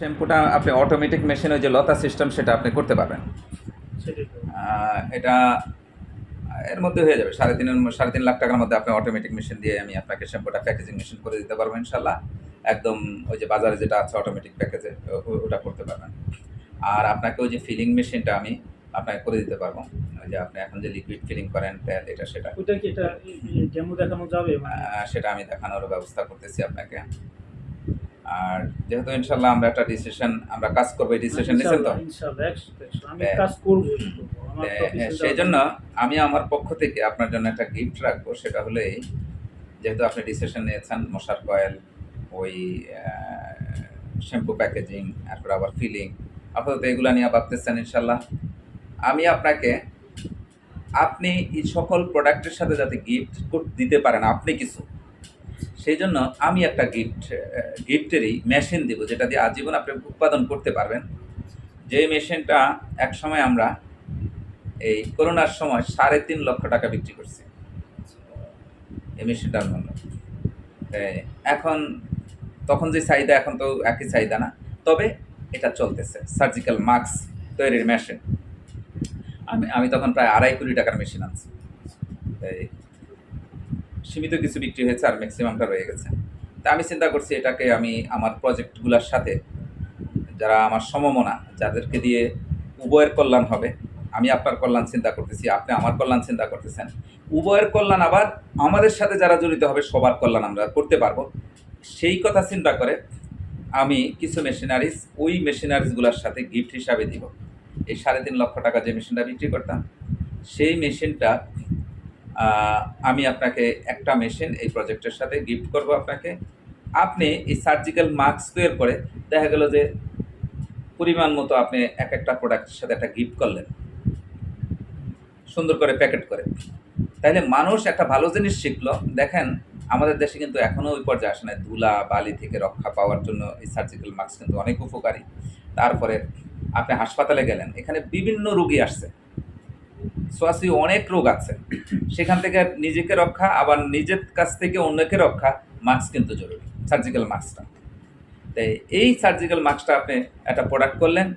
শ্যাম্পুটা আপনি automatic machine ওই যে লতা সিস্টেম সেটা আপনি করতে পারবেন। এটা এর মধ্যে হয়ে যাবে। সাড়ে তিন সাড়ে তিন লাখ টাকার মধ্যে আপনি অটোমেটিক মেশিন দিয়ে আমি আপনাকে শ্যাম্পুটা প্যাকেজিং মেশিন করে দিতে পারব ইনশাল্লাহ একদম ওই যে বাজারে যেটা আছে অটোমেটিক প্যাকেজে ওটা করতে পারবেন। আর আপনাকে ওই যে ফিলিং মেশিনটা আমি আপনাকে করে দিতে পারব। ওই যে আপনি এখন যে লিকুইড ফিলিং করেন তেল এটা সেটা। ওইটা কি এটা ডেমো দেখানো যাবে মানে? সেটা আমি দেখানোর ব্যবস্থা করতেছি আপনাকে। আর যেহেতু ইনশাল্লাহ আমরা একটা ডিসিশন আমরা কাজ করব এই ডিসিশন নিয়েছেন তো? হ্যাঁ। এ, decision সেই জন্য আমি আমার পক্ষ থেকে আপনার জন্য একটা গিফট রাখব সেটা হলো যেহেতু আপনি ডিসিশন নিয়েছেন মশার কয়েল ওই শ্যাম্পু প্যাকেজিং তারপর আবার ফিলিং আপাতত এগুলো নিয়ে ভাবতেছেন ইনশাল্লাহ আমি আপনাকে আপনি এই সকল প্রোডাক্টের সাথে যাতে গিফট দিতে পারেন আপনি কিছু। সেই জন্য আমি একটা গিফট গিফটেরই মেশিন দেবো, যেটা দিয়ে আজীবন আপনি উৎপাদন করতে পারবেন। যে মেশিনটা এক সময় আমরা এই করোনার সময় সাড়ে তিন লক্ষ টাকা বিক্রি করছি। এই মেশিনটার মূল্য এখন, তখন যে চাহিদা, এখন তো একই চাহিদা না। তবে এটা চলতেছে সার্জিক্যাল মাস্ক তৈরির মেশিন আমি আমি তখন প্রায় আড়াই কোটি টাকার মেশিন আনছি। সীমিত কিছু বিক্রি হয়েছে আর ম্যাক্সিমামটা রয়ে গেছে। তা আমি চিন্তা করছি এটাকে আমি আমার প্রজেক্টগুলোর সাথে, যারা আমার সমমনা, যাদেরকে দিয়ে উভয়ের কল্যাণ হবে, আমি আপনার কল্যাণ চিন্তা করতেছি, আপনি আমার কল্যাণ চিন্তা করতেছেন। উভয়ের কল্যাণ আবার আমাদের সাথে যারা জড়িত হবে, সবার কল্যাণ আমরা করতে পারব। সেই কথা চিন্তা করে আমি কিছু মেশিনারিজ ওই মেশিনারিজগুলোর সাথে গিফট হিসাবে দিব। এই সাড়ে তিন লক্ষ টাকা যে মেশিনটা বিক্রি করতাম, সেই মেশিনটা আমি আপনাকে একটা মেশিন এই প্রজেক্টের সাথে গিফট করব আপনাকে। আপনি এই সার্জিক্যাল মাস্ক তৈরি করে দেখা গেল যে পরিমাণ মতো আপনি এক একটা প্রোডাক্টের সাথে একটা গিফট করলেন। সুন্দর করে প্যাকেট করে। তাহলে মানুষ একটা ভালো জিনিস শিখলো। দেখেন, আমাদের দেশে কিন্তু এখনও ওই পর্যায়ে আসে না ধুলা, বালি থেকে রক্ষা পাওয়ার জন্য এই সার্জিক্যাল মাস্ক কিন্তু অনেক উপকারী। তারপরে আপনি হাসপাতালে গেলেন, এখানে বিভিন্ন রুগী আসছে। সোয়াশি অনেক রোগ আছে। সেখান থেকে নিজেকে রক্ষা, আবার নিজের কাছ থেকে অন্যকে রক্ষা মাস্ক কিন্তু জরুরি সার্জিক্যাল মাস্কটা তাই এই সার্জিক্যাল মাস্কটা আপনি একটা প্রোডাক্ট করলেন,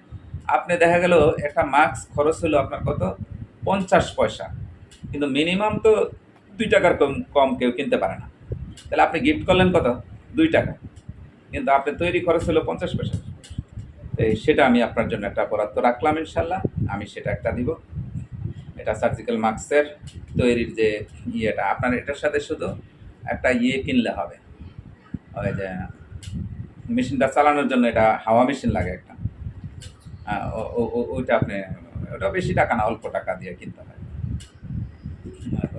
আপনি দেখা গেল একটা মাস্ক খরচ হলো আপনার কত? পঞ্চাশ পয়সা। কিন্তু মিনিমাম তো দুই টাকার কম কম কেউ কিনতে পারে না। তাহলে আপনি গিফট করলেন কত? দুই টাকা। কিন্তু আপনি তৈরি খরচ হলো পঞ্চাশ পয়সা। তো সেটা আমি আপনার জন্য একটা বরাদ্দ রাখলাম ইনশাল্লাহ, আমি সেটা একটা দিব। এটা সার্জিক্যাল মাস্কের তৈরির যে ইয়েটা। আপনার এটার সাথে শুধু একটা ইয়ে কিনলে হবে। ওই যে মেশিনটা চালানোর জন্য এটা হাওয়া মেশিন লাগে একটা। হ্যাঁ, ওইটা আপনি ওটা বেশি টাকা না অল্প টাকা দিয়ে কিনতে হয়।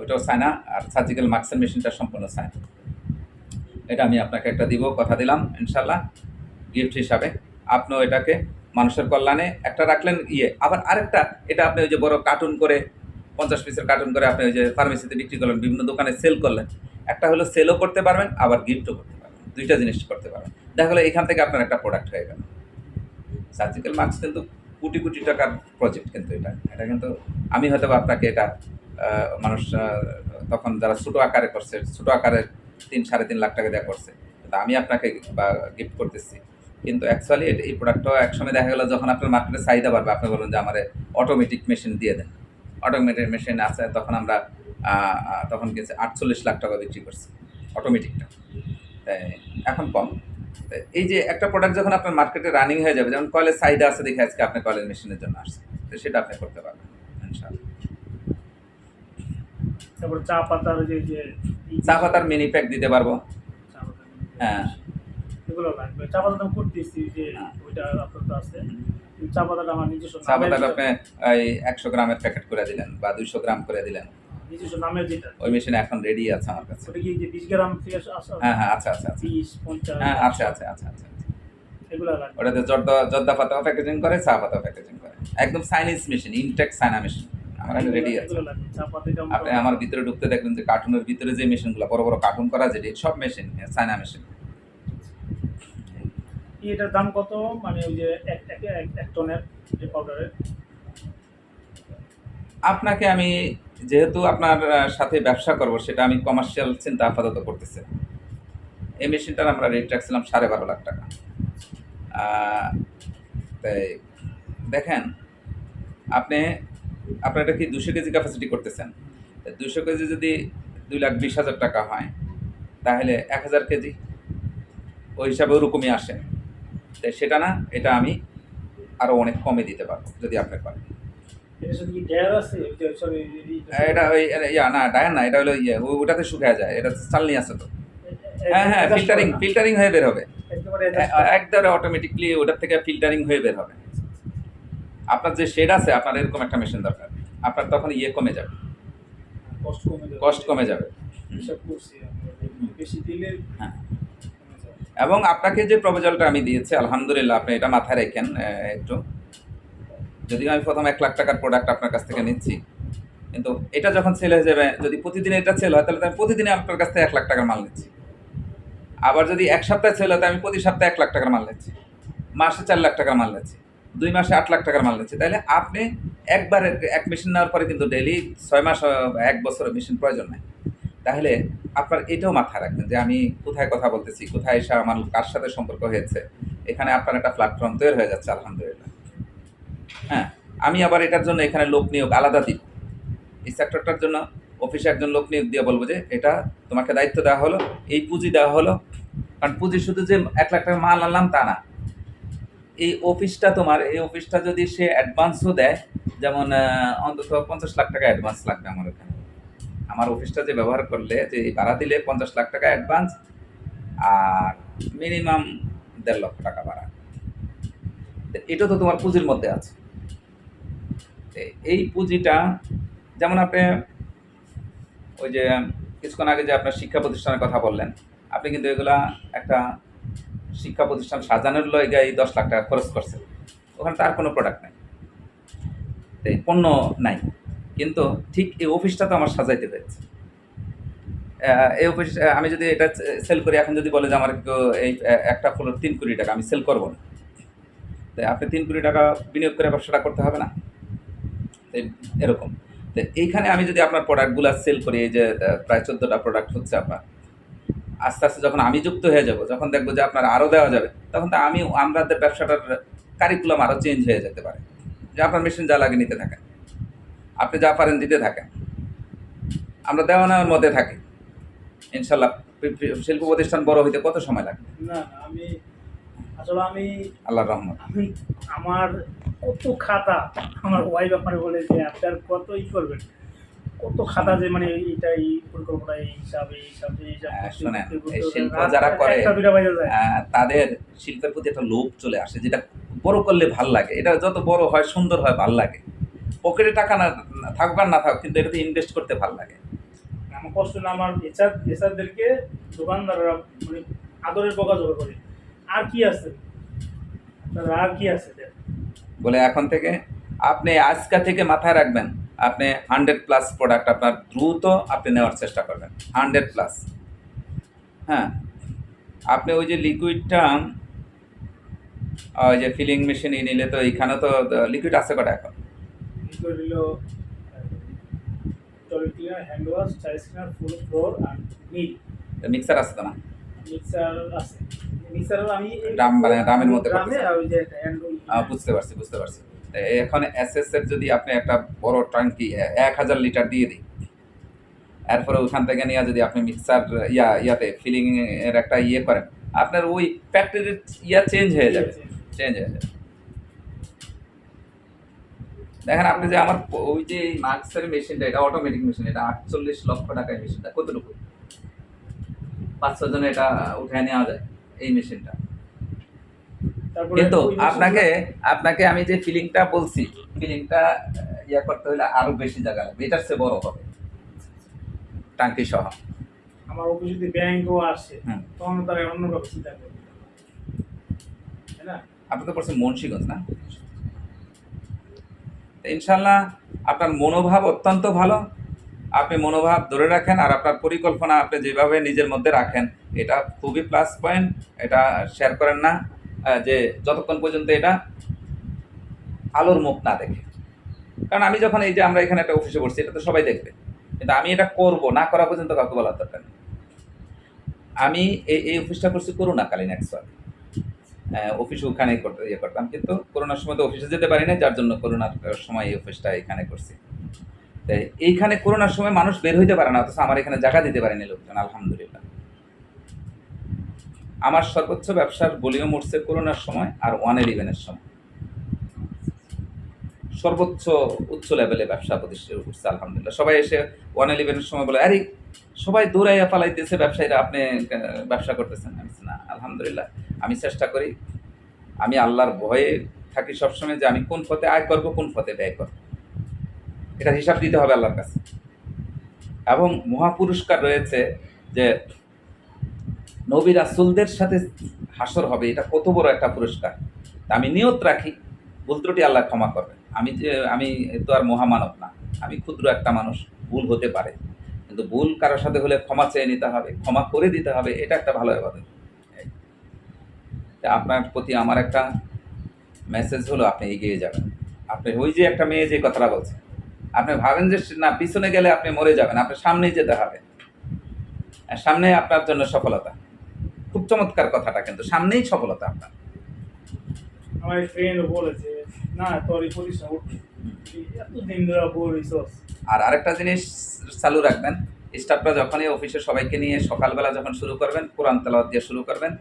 ওটাও চায়না আর সার্জিক্যাল মাস্কের মেশিনটা সম্পূর্ণ চায়না এটা আমি আপনাকে একটা দিব কথা দিলাম ইনশাল্লাহ গিফট হিসাবে। আপনিও এটাকে মানুষের কল্যাণে একটা রাখলেন ইয়ে। আবার আরেকটা, এটা আপনি ওই যে বড় কার্টুন করে, পঞ্চাশ পিসের কার্টুন করে আপনি ওই যে ফার্মেসিতে বিক্রি করলেন, বিভিন্ন দোকানে সেল করলেন। একটা হলো সেলও করতে পারবেন, আবার গিফটও করতে পারবেন। দুইটা জিনিস করতে পারবেন। দেখা গেলো এখান থেকে আপনার একটা প্রোডাক্ট হয়ে গেল। সার্জিক্যাল মাস্ক কিন্তু কোটি কোটি টাকার প্রজেক্ট কিন্তু এটা। এটা কিন্তু আমি হয়তো আপনাকে এটা মানুষ তখন যারা ছোটো আকারে করছে, ছোটো আকারে তিন, সাড়ে তিন লাখ টাকা দেওয়া করছে, কিন্তু আমি আপনাকে বা গিফট করতেছি। কিন্তু অ্যাকচুয়ালি এই প্রোডাক্টটা একসময় দেখা গেলো যখন আপনার মার্কেটে চাহিদা বাড়বে আপনি বলুন যে আমার অটোমেটিক মেশিন দিয়ে দেন। অটোমেটিক মেশিন আছে তখন আমরা তখন গেছে আটচল্লিশ লাখ টাকা বিক্রি করছি অটোমেটিকটা এখন কম। এই যে একটা প্রোডাক্ট যখন আপনার মার্কেটে রানিং হয়ে যাবে যেমন কলের চাহিদা আছে দেখে আজকে আপনি কলের মেশিনের জন্য আসছে তো সেটা আপনি করতে পারবেন ইনশাআল্লাহ। তারপর চা পাতার যে চা পাতার মিনি প্যাক দিতে পারব। হ্যাঁ। এগুলো লাগবে চা পাতা তো আমি করতেছি যে। ওইটা আপনার তো আছে। চা পাতাটা আমার নিজস্ব চা পাতাটা আপনি এই একশো গ্রামের প্যাকেট করে দিলেন বা দুইশো গ্রাম করে দিলেন। নিজস্ব নামের যেটা ওই মেশিন এখন রেডি আছে আমার কাছে। ওটা কি যে বিশ গ্রাম থেকে আসা হ্যাঁ হ্যাঁ আচ্ছা আচ্ছা বিশ পঞ্চাশ। হ্যাঁ আচ্ছা আচ্ছা আচ্ছা আচ্ছা ওটাতে জর্দা জর্দা পাতাও প্যাকেজিং করে চা পাতাও প্যাকেজিং করে। একদম Chinese machine intact China machine আমার কাছে রেডি আছে। পাতা আপনি আমার ভিতরে ঢুকতে দেখবেন যে কার্টুনের ভিতরে যে মেশিনগুলো বড় বড় কার্টুন করা যেটি সব মেশিন সাইনা মেশিন এটার দাম কত? মানে ওই যে এক টনের যে পাউডারের আপনাকে আমি যেহেতু আপনার সাথে ব্যবসা করব, সেটা আমি কমার্শিয়াল চিন্তা আপাতত করতেছি। এই মেশিনটার আমরা রেট রাখছিলাম সাড়ে বারো লাখ টাকা। তাই দেখেন, আপনি, আপনার এটা কি দুশো কেজি ক্যাপাসিটি করতেছেন? দুশো কেজি যদি দুই লাখ বিশ হাজার টাকা হয়, তাহলে এক হাজার কেজি। ওই হিসাবে ওরকমই আসে। তাই সেটা না এটা আমি আরও অনেক কমে দিতে পারব যদি আপনি পারেন। এটা ওই ইয়া না ডায়ার না এটা হলো ইয়ে ওটাতে শুকিয়ে যায় এটা চালনি আছে তো। হ্যাঁ হ্যাঁ ফিল্টারিং ফিল্টারিং হয়ে বের হবে। একদম অটোমেটিকলি ওটার থেকে ফিল্টারিং হয়ে বের হবে। আপনার যে শেড আছে আপনার এরকম একটা মেশিন দরকার। আপনার তখন ইয়ে কমে যাবে। কষ্ট কমে যাবে। কস্ট কমে যাবে। বেশি দিলে হ্যাঁ। কমে যাবে। এবং আপনাকে যে প্রপোজালটা আমি দিয়েছি, আলহামদুলিল্লাহ আপনি এটা মাথায় রেখেন একটু। যদিও আমি প্রথম এক লাখ টাকার প্রোডাক্ট আপনার কাছ থেকে নিচ্ছি, কিন্তু এটা যখন সেল হয়ে যাবে, যদি প্রতিদিন এটা সেল হয়, তাহলে আমি প্রতিদিনই আপনার কাছ থেকে এক লাখ টাকার মাল নিচ্ছি। আবার যদি এক সপ্তাহে সেল হয় আমি প্রতি সপ্তাহে এক লাখ টাকার মাল নিচ্ছি। মাসে চার লাখ টাকার মাল নিচ্ছি। দুই মাসে আট লাখ টাকার মাল নিচ্ছি। তাহলে আপনি একবার এক মেশিন নেওয়ার পরে কিন্তু ডেলি ছয় মাস, এক বছরের মেশিন প্রয়োজন নাই। তাহলে আপনার এটাও মাথায় রাখবেন যে আমি কোথায় কথা বলতেছি, কোথায় এসে আমার কার সাথে সম্পর্ক হয়েছে, এখানে আপনার একটা প্ল্যাটফর্ম তৈরি হয়ে যাচ্ছে, আলহামদুলিল্লাহ। হ্যাঁ আমি আবার এটার জন্য এখানে লোক নিয়োগ আলাদা দিব। এই সেক্টরটার জন্য অফিসে একজন লোক নিয়োগ দিয়ে বলব যে, এটা তোমাকে দায়িত্ব দেওয়া হলো, এই পুঁজি দেওয়া হলো। কারণ পুঁজি শুধু যে এক লাখ টাকা মাল আনলাম তা না। এই অফিসটা তোমার, এই অফিসটা যদি সে অ্যাডভান্সও দেয়, যেমন অন্তত পঞ্চাশ লাখ টাকা অ্যাডভান্স লাগবে আমার ওখানে। আমার অফিসটা যে ব্যবহার করলে, যে ভাড়া দিলে পঞ্চাশ লাখ টাকা অ্যাডভান্স আর মিনিমাম দেড় লক্ষ টাকা ভাড়া। এটা তো তোমার পুঁজির মধ্যে আছে। এই পুঁজিটা, যেমন আপনি ওই যে কিছুক্ষণ আগে যে আপনার শিক্ষা প্রতিষ্ঠানের কথা বললেন, আপনি কিন্তু এগুলা একটা শিক্ষা প্রতিষ্ঠান সাজানোর লগে এই দশ লাখ টাকা খরচ করছেন। ওখানে তার কোনো প্রোডাক্ট নাই। পণ্য নাই। কিন্তু ঠিক এই অফিসটা তো আমার সাজাইতে হয়েছে। এই অফিস আমি যদি এটা সেল করি, এখন যদি বলে যে আমার এই একটা ফ্লোর তিন কোটি টাকা, আমি সেল করব না। তাই আপনি তিন কোটি টাকা বিনিয়োগ করে ব্যবসাটা করতে হবে না? এরকম। তো এইখানে আমি যদি আপনার প্রোডাক্টগুলো সেল করি, এই যে প্রায় চোদ্দোটা প্রোডাক্ট হচ্ছে আপনার। আস্তে আস্তে যখন আমি যুক্ত হয়ে যাব, যখন দেখব যে আপনার আরও দেওয়া যাবে, তখন তো আমি আমাদের ব্যবসাটার কারিকুলাম আরও চেঞ্জ হয়ে যেতে পারে। যে আপনার মেশিন যা লাগে নিতে থাকেন আপনি যা পারেন দিতে থাকেন। আমরা দেওয়া নেওয়ার মধ্যে থাকি। ইনশাল্লাহ শিল্প প্রতিষ্ঠান বড় হইতে কত সময় লাগে না আমি আসলে আমি আল্লাহর রহমত। আমি আমার কত খাতা আমার ওয়াইফ ব্যাপারে বলে যে আপনার কত ই করবেন? কত খাতা যে মানে এইটা এই পরিকল্পনা এই হিসাবে এই হিসাবে হ্যাঁ, শোনেন, এই শিল্প যারা করে, তাদের শিল্পের প্রতি একটা লোভ চলে আসে যেটা বড় করলে ভালো লাগে। এটা যত বড় হয় সুন্দর হয় ভালো লাগে। পকেটে টাকা না থাকুক আর না থাকুক কিন্তু এটাতে ইনভেস্ট করতে ভালো লাগে। আমার কষ্ট না আমার এচার এচারদেরকে দোকানদাররা মানে আদরের বকাঝকা করে। আর কি আছে? আর কি আছে বলে এখন থেকে আপনি আজকা থেকে মাথায় রাখবেন আপনি হান্ড্রেড প্লাস প্রোডাক্ট আপনার দ্রুত আপনি নেওয়ার চেষ্টা করবেন হান্ড্রেড প্লাস হ্যাঁ? আপনি ওই যে লিকুইডটা ওই যে ফিলিং মেশিন নিলে তো এইখানে তো লিকুইড আছে কটা এখন? হলো toilet cleaner hand wash cleaner full floor আর মিল মিক্সার আছে তো না? মিক্সার আছে। মিক্সার আমি ড্রাম মানে ড্রামের মধ্যে ড্রামে আর ওই যে হ্যান্ড বুঝতে পারছি বুঝতে পারছি। এখন এসএস এর যদি আপনি একটা বড় ট্যাঙ্কি এক হাজার লিটার দিয়ে দিই এরপরে ওখান থেকে নিয়ে যদি আপনি মিক্সার ইয়া ইয়াতে ফিলিং এর একটা ইয়ে করেন আপনার ওই ফ্যাক্টরির ইয়া চেঞ্জ হয়ে যাবে। চেঞ্জ হয়ে যাবে। দেখেন আপনি যে আমার ওই যে মার্কসের মেশিনটা এটা অটোমেটিক মেশিন এটা আটচল্লিশ লক্ষ টাকায় মেশিনটা কতটুকু? পাঁচ ছ জনে এটা উঠে নেওয়া যায় এই মেশিনটা কিন্তু আপনাকে আপনাকে আমি যে ফিলিংটা বলছি ফিলিংটা ইয়া করতে হলে আরও বেশি জায়গা লাগবে এটার চেয়ে বড় হবে। টাঙ্কি সহ। আমার অফিস যদি ব্যাংকও আসে। তখন তারা অন্যভাবে চিন্তা করবে। আপনি তো পড়ছেন মুন্সিগঞ্জ না? ইনশাল্লাহ আপনার মনোভাব অত্যন্ত ভালো। আপনি মনোভাব ধরে রাখেন আর আপনার পরিকল্পনা আপনি যেভাবে নিজের মধ্যে রাখেন এটা খুবই প্লাস পয়েন্ট এটা শেয়ার করেন না যে যতক্ষণ পর্যন্ত এটা আলোর মুখ না দেখে। কারণ আমি যখন এই যে আমরা এখানে একটা অফিসে বসছি এটা তো সবাই দেখবে। কিন্তু আমি এটা করব না করা পর্যন্ত কাউকে বলার দরকার আমি এই এই অফিসটা করছি করোনাকালীন আহ, অফিসে ওখানেই করতে ইয়ে করতাম। কিন্তু করোনার সময় তো অফিসে যেতে পারি না যার জন্য করোনার সময় এই অফিসটা এখানে করছি। তাই এইখানে করোনার সময় মানুষ বের হইতে পারে না, অথচ আমার এখানে জায়গা দিতে পারেনি লোকজন, আলহামদুলিল্লাহ। আমার সর্বোচ্চ ব্যবসার ভলিউম উঠছে করোনার সময় আর ওয়ান ইলেভেনের সময়। সর্বোচ্চ উচ্চ লেভেলে ব্যবসা প্রতিষ্ঠা উঠছে আলহামদুলিল্লাহ। সবাই এসে ওয়ান ইলেভেনের সময় বলে, আরে, সবাই দৌড়াইয়া পালাইতেছে, ব্যবসায়ীরা, আপনি ব্যবসা করতেছেন? না, আলহামদুলিল্লাহ। আমি চেষ্টা করি। আমি আল্লাহর ভয়ে থাকি সবসময় যে আমি কোন পথে আয় করব, কোন পথে ব্যয় করব। এটা হিসাব দিতে হবে আল্লাহর কাছে। এবং মহা পুরস্কার রয়েছে যে নবী রাসুলদের সাথে হাসর হবে, এটা কত বড় একটা পুরস্কার। আমি নিয়ত রাখি, ভুল ত্রুটি আল্লাহ ক্ষমা করবে আমি যে, আমি তো আর মহামানব না, আমি ক্ষুদ্র একটা মানুষ, ভুল হতে পারে। কিন্তু ভুল কারোর সাথে হলে ক্ষমা চেয়ে নিতে হবে, ক্ষমা করে দিতে হবে, এটা একটা ভালো। তা আপনার প্রতি আমার একটা মেসেজ হলো আপনি এগিয়ে যাবেন। আপনি ওই যে একটা মেয়ে যে কথাটা বলছে আপনি ভাবেন যে না পিছনে গেলে আপনি মরে যাবেন আপনি সামনেই যেতে হবে। সামনে আপনার জন্য সফলতা। খুব চমৎকার কথাটা কিন্তু সামনেই সফলতা আপনার। আমার বলেছে না তোর এই এতদিন ধরে বই আর আরেকটা জিনিস চালু রাখবেন স্টাফরা যখনই অফিসে সবাইকে নিয়ে সকালবেলা যখন শুরু করবেন কোরআন তেলাওয়াত দিয়ে শুরু করবেন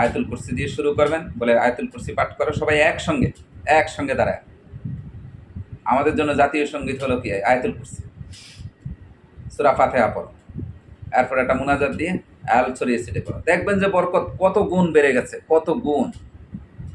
আয়াতুল কুরসি দিয়ে শুরু করবেন, বলে আয়তুল কুরসি পাঠ করো, সবাই একসঙ্গে একসঙ্গে দাঁড়ায়। আমাদের জন্য জাতীয় সংগীত হলো কি? আয়তুল কুরসি। সুরা ফাতে পড়ো। এরপর একটা মোনাজাত দিয়ে আল ছড়িয়ে ছিটে করো দেখবেন যে বরকত, কত গুণ বেড়ে গেছে, কত গুণ।